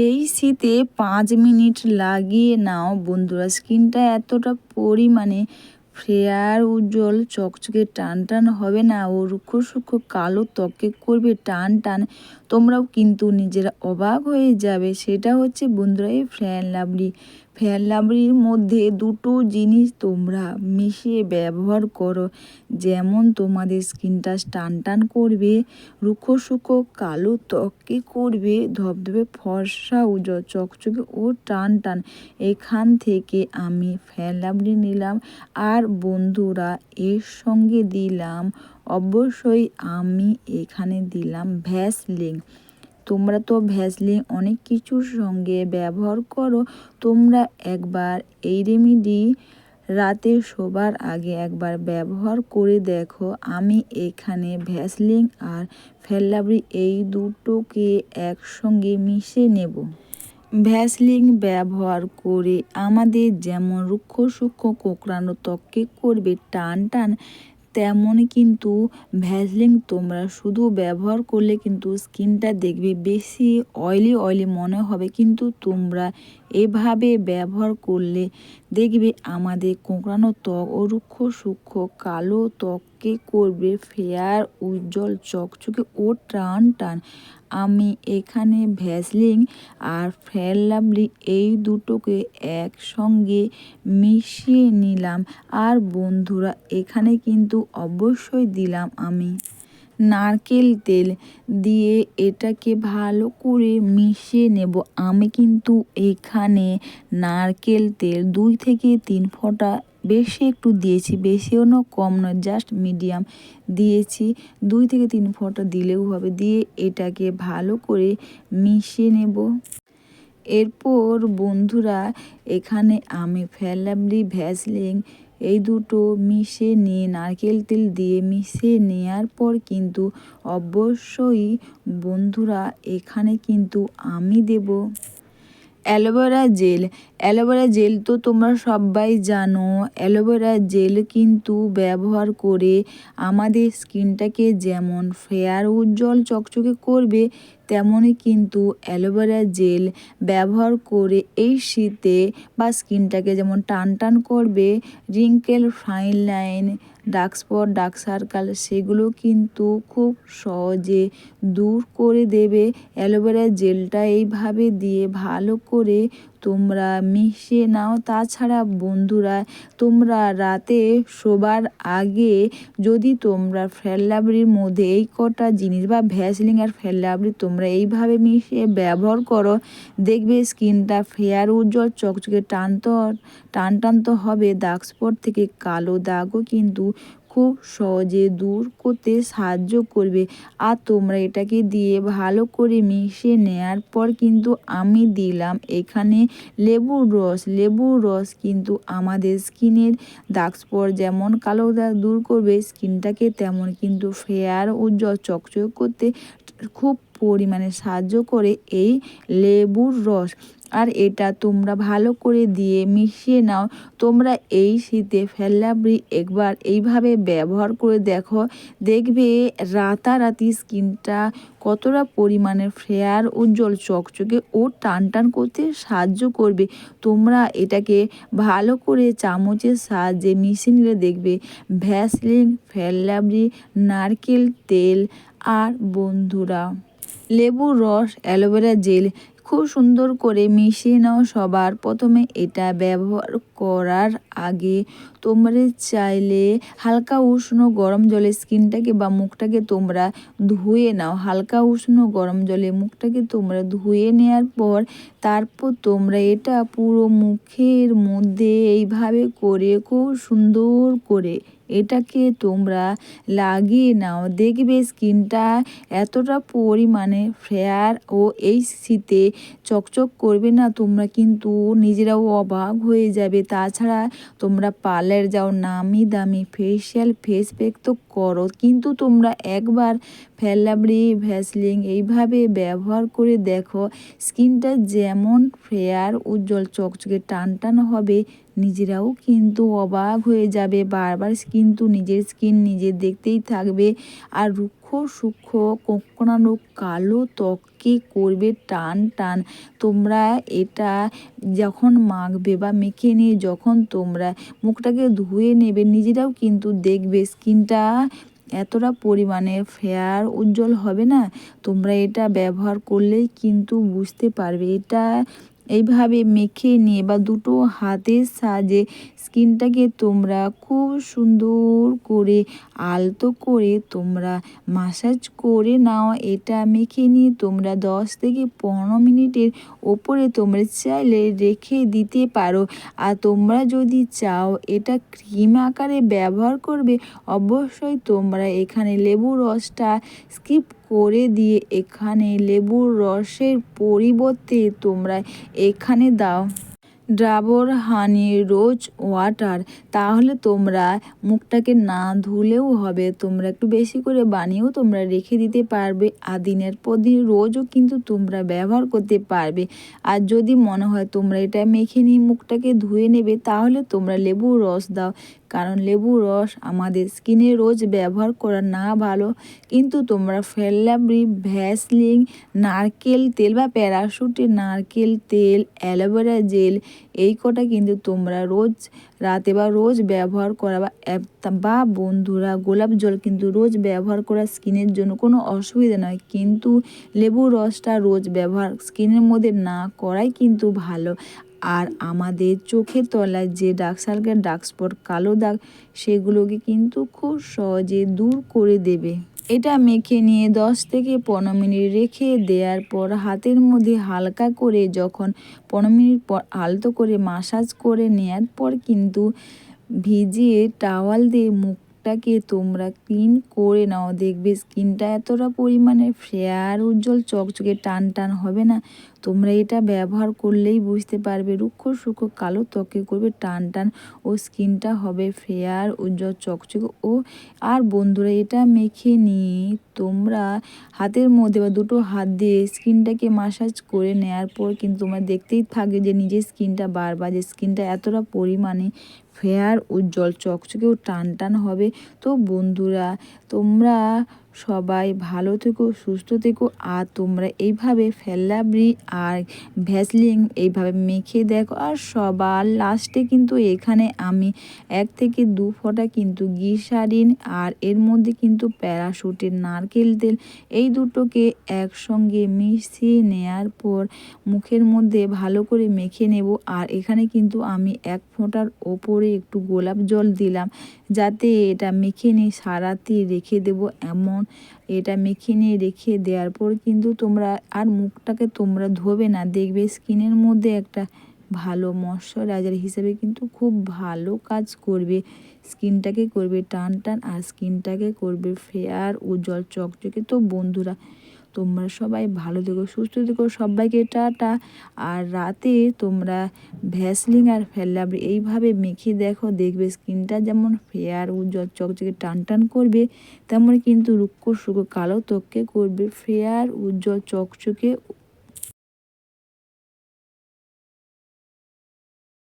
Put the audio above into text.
এই শীতে পাঁচ মিনিট লাগিয়ে নাও বন্ধুরা। স্কিনটা এতটা পরিমাণে ফ্রেয়ার, উজ্জ্বল, চকচকে, টান টান হবে না। ও রুক্ষ সূক্ষ্ম কালো ত্বকে করবে টান টান। তোমরাও কিন্তু নিজেরা অবাক হয়ে যাবে। সেটা হচ্ছে বন্ধুরা এই ফ্যান লাভলি। ফ্যান লাভলির মধ্যে দুটো জিনিস তোমরা মিশিয়ে ব্যবহার করো। যেমন তোমাদের স্কিনটা টান টান করবে, রুক্ষ সূক্ষ্ম কালো ত্বককে করবে, ধবধবে ফর্সা উজ্জ্বল চকচকে ও টান টান এখান থেকে আমি ফ্যান লাভলি নিলাম। আর বন্ধুরা, এর সঙ্গে দিলাম। অবশ্যই আমি এখানে দিলাম ভ্যাসলিন। তোমরা তো ভ্যাসলিন অনেক কিছুর সঙ্গে ব্যবহার করো, তোমরা একবার এই রেমিডি রাতে শোবার আগে একবার ব্যবহার করে দেখো। আমি এখানে ভ্যাসলিন আর ফেল্লাবরি এই দুটোকে একসঙ্গে মিশে নেব। ভ্যাসলিন ব্যবহার করে আমাদের যেমন রুক্ষ সূক্ষ্ম কোঁকড়ানো ত্বককে করবে টান টান তেমন কিন্তু ভ্যাসলিন তোমরা শুধু ব্যবহার করলে কিন্তু স্কিনটা দেখবে বেশি অয়েলি অয়েলি মনে হবে। কিন্তু তোমরা এভাবে ব্যবহার করলে দেখবে আমাদের কোঁকড়ানো ত্বক ও রুক্ষ সূক্ষ্ম, কালো ত্বককে করবে ফেয়ার, উজ্জ্বল, চকচকে ও টান টান। আমি এখানে ভ্যাসলিন আর ফেয়ার লাভলি এই দুটোকে একসঙ্গে মিশিয়ে নিলাম। আর বন্ধুরা, এখানে কিন্তু অবশ্যই দিলাম আমি। নারকেল তেল দিয়ে এটাকে ভালো করে মিশিয়ে নেব। আমি কিন্তু এখানে নারকেল তেল দুই থেকে তিন ফোঁটা বেশি একটু দিয়েছি, বেশিও না, কম নয় জাস্ট মিডিয়াম দিয়েছি। দুই থেকে তিন ফোঁটা দিলেও হবে, দিয়ে এটাকে ভালো করে মিশিয়ে নেব। এরপর বন্ধুরা, এখানে আমি ফেলামলি ভ্যাসলিন এই দুটো মিশে নিয়ে নারকেল তেল দিয়ে মিশে নেওয়ার পর কিন্তু অবশ্যই বন্ধুরা, এখানে কিন্তু আমি দেব। Aloe vera gel. Aloe vera gel তো তোমরা সবাই জানো। অ্যালোভেরা জেল কিন্তু ব্যবহার করে আমাদের স্কিনটাকে যেমন ফেয়ার উজ্জ্বল চকচকে করবে তেমনই কিন্তু অ্যালোভেরা জেল ব্যবহার করে এই শীতে বা স্কিনটাকে যেমন টান টান করবে, wrinkle fine line dark spot dark circle, সেগুলো কিন্তু খুব সহজে দূর করে দেবে। অ্যালোভেরা জেলটা এইভাবে দিয়ে ভালো করে তোমরা মিশিয়ে নাও। তাছাড়া বন্ধুরা, তোমরা রাতে শোবার আগে যদি তোমরা ফেল্লাবরির মধ্যে এই কটা জিনিস বা ভ্যাসলিং আর ফেল্লাবরি তোমরা এইভাবে মিশিয়ে ব্যবহার করো, দেখবে স্কিনটা ফেয়ার, উজ্জ্বল, চকচকে টান তো টান টান তো হবে। দাগ স্পট থেকে কালো দাগও কিন্তু খুব সহজে দূর করতে সাহায্য করবে। আর তোমরা এটাকে দিয়ে ভালো করে মিশিয়ে নেওয়ার পর কিন্তু আমি দিলাম এখানে লেবুর রস। লেবুর রস কিন্তু আমাদের স্কিনের দাগ স্পট যেমন কালো দাগ দূর করবে, স্কিনটাকে তেমন কিন্তু ফেয়ার উজ্জ্বল, চকচক করতে খুব পরিমাণে সাহায্য করে এই লেবুর রস। আর এটা তোমরা ভালো করে দিয়ে মিশিয়ে নাও। তোমরা এই শীতে ফেল্লাবরি একবার এইভাবে ব্যবহার করে দেখো। দেখবে রাতারাতি স্কিনটা কতটা পরিমাণের ফেয়ার উজ্জ্বল, চকচকে ও টান টান করতে সাহায্য করবে। তোমরা এটাকে ভালো করে চামচের সাহায্যে মিশিয়ে নিলে দেখবে ভ্যাসলিন ফেল্লাবরি নারকেল তেল আর বন্ধুরা লেবুর রস, অ্যালোভেরা জেল খুব সুন্দর করে মিশিয়ে নাও সবার। প্রথমে এটা ব্যবহার করার আগে তোমরা চাইলে হালকা উষ্ণ গরম জলে স্কিনটাকে বা মুখটাকে তোমরা ধুয়ে নাও। হালকা উষ্ণ গরম জলে মুখটাকে তোমরা ধুয়ে নেওয়ার পর তারপর তোমরা এটা পুরো মুখের মধ্যে এইভাবে করে খুব সুন্দর করে এটাকে তোমরা লাগিয়ে নাও। দেখবে স্কিনটা এতটা পরিমাণে ফেয়ার ও এই শীতে চকচক করবে না, তোমরা কিন্তু নিজেরাও অবাক হয়ে যাবে। তাছাড়া তোমরা পার্লার যাও, নামি দামি ফেসিয়াল ফেস প্যাক তো করো। কিন্তু তোমরা একবার ফেলাবড়ি ভ্যাসলিং এইভাবে ব্যবহার করে দেখো, স্কিনটা যেমন ফেয়ার উজ্জ্বল, চকচকে টান টান হবে, নিজেরাও কিন্তু অবাক হয়ে যাবে। বারবার কিন্তু নিজের স্কিন নিজে দেখতেই থাকবে আর রুক্ষ সূক্ষ্ম, কোঁকড়ানো, কালো ত্বককে করবে টান টান। তোমরা এটা যখন মাখবে বা মেখে নিয়ে যখন তোমরা মুখটাকে ধুয়ে নেবে, নিজেরাও কিন্তু দেখবে স্কিনটা এতটা পরিমাণে ফেয়ার উজ্জ্বল হবে না? তোমরা এটা ব্যবহার করলেই কিন্তু বুঝতে পারবে। এটা এইভাবে মেখে নিয়ে বা দুটো হাতের সাহায্যে স্কিনটাকে তোমরা খুব সুন্দর করে আলতো করে তোমরা মাসাজ করে নাও। এটা মেখে নিয়ে তোমরা দশ থেকে পনেরো মিনিটের ওপরে তোমরা চাইলে রেখে দিতে পারো। আর তোমরা যদি চাও এটা ক্রিম আকারে ব্যবহার করবে, অবশ্যই তোমরা এখানে লেবু রসটা স্কিপ করে দিয়ে এখানে লেবুর রসের পরিবর্তে তোমরা এখানে দাও। Dabur honey rose water. তাহলে তোমরা মুখটাকে না ধুলেও হবে। তোমরা একটু বেশি করে বানিয়েও তোমরা রেখে দিতে পারবে। আর দিনের পর দিন রোজও কিন্তু তোমরা ব্যবহার করতে পারবে। আর যদি মনে হয় তোমরা এটা মেখে নিয়ে মুখটাকে ধুয়ে নেবে, তাহলে তোমরা লেবুর রস দাও। কারণ লেবুর রস আমাদের স্কিনে রোজ ব্যবহার করা না ভালো। কিন্তু তোমরা ফেল্লাবরি ভ্যাসলিং নারকেল তেল বা প্যারাশুটে নারকেল তেল, অ্যালোভেরা জেল, এই কটা কিন্তু তোমরা রোজ রাতে বা রোজ ব্যবহার করা বা বা বন্ধুরা গোলাপ জল কিন্তু রোজ ব্যবহার করা স্কিনের জন্য কোনো অসুবিধা নয়। কিন্তু লেবুর রসটা রোজ ব্যবহার স্কিনের মধ্যে না করাই কিন্তু ভালো। আর আমাদের চোখের তলায় যে ডার্ক সার্কেল ডার্ক স্পট কালো দাগ, সেগুলোকে কিন্তু খুব সহজে দূর করে দেবে। এটা মেখে নিয়ে দশ থেকে পনেরো মিনিট রেখে দেওয়ার পর হাতের মধ্যে হালকা করে যখন পনেরো মিনিট পর আলতো করে মাসাজ করে নেওয়ার পর কিন্তু ভিজিয়ে টাওয়াল দিয়ে মুখটাকে তোমরা ক্লিন করে নাও। দেখবে স্কিনটা এতটা পরিমাণে ফেয়ার উজ্জ্বল, চকচকে টান টান হবে না। তোমরা এটা ব্যবহার করলেই বুঝতে পারবে, রুক্ষ সূক্ষ্ম কালো ত্বকে করবে টান টান ও স্কিনটা হবে ফেয়ার উজ্জ্বল, চকচকে ও, আর বন্ধুরা এটা মেখে নিয়ে তোমরা হাতের মধ্যে বা দুটো হাত দিয়ে স্কিনটাকে মাসাজ করে নেওয়ার পর কিন্তু তোমরা দেখতেই থাকবে যে নিজের স্কিনটা বারবার, যে স্কিনটা এতটা পরিমাণে ফেয়ার উজ্জ্বল চকচকে টান টান হবে। তো বন্ধুরা তোমরা সবাই ভালো থেকো, সুস্থ থেকো। আর তোমরা এইভাবে ফেল্লাবরি আর ভ্যাসলিন এইভাবে মেখে দেখো। আর সবার লাস্টে কিন্তু এখানে আমি এক থেকে দু ফোঁটা কিন্তু গিসারিন আর এর মধ্যে কিন্তু প্যারাশুটের নারকেল তেল এই দুটোকে একসঙ্গে মিশিয়ে নেয়ার পর মুখের মধ্যে ভালো করে মেখে নেব। আর এখানে কিন্তু আমি এক ফোঁটার ওপরে একটু গোলাপ জল দিলাম। যাতে এটা মেখে নিয়ে সারাতে রেখে দেব এমন এটা মেখে নিয়ে রেখে দেওয়ার পর কিন্তু তোমরা আর মুখটাকে তোমরা ধোবে না। দেখবে স্কিনের মধ্যে একটা ভালো ময়শ্চারাইজার হিসেবে কিন্তু খুব ভালো কাজ করবে। স্কিনটাকে করবে টান টান আর স্কিনটাকে করবে ফেয়ার উজ্জ্বল চকচকে তো বন্ধুরা তোমরা সবাই ভালো থেকো, সুস্থ থেকো, সবাইকে টাটা। আর রাতে তোমরা ভ্যাসলিং আর ফেল্লাবরি এইভাবে মেখে দেখো, দেখবে স্কিনটা যেমন ফেয়ার উজ্জ্বল, চকচকে, টান টান করবে, তেমন কিন্তু রুক্ষ সুক্ষ কালো ত্বককে করবে ফেয়ার উজ্জ্বল, চকচকে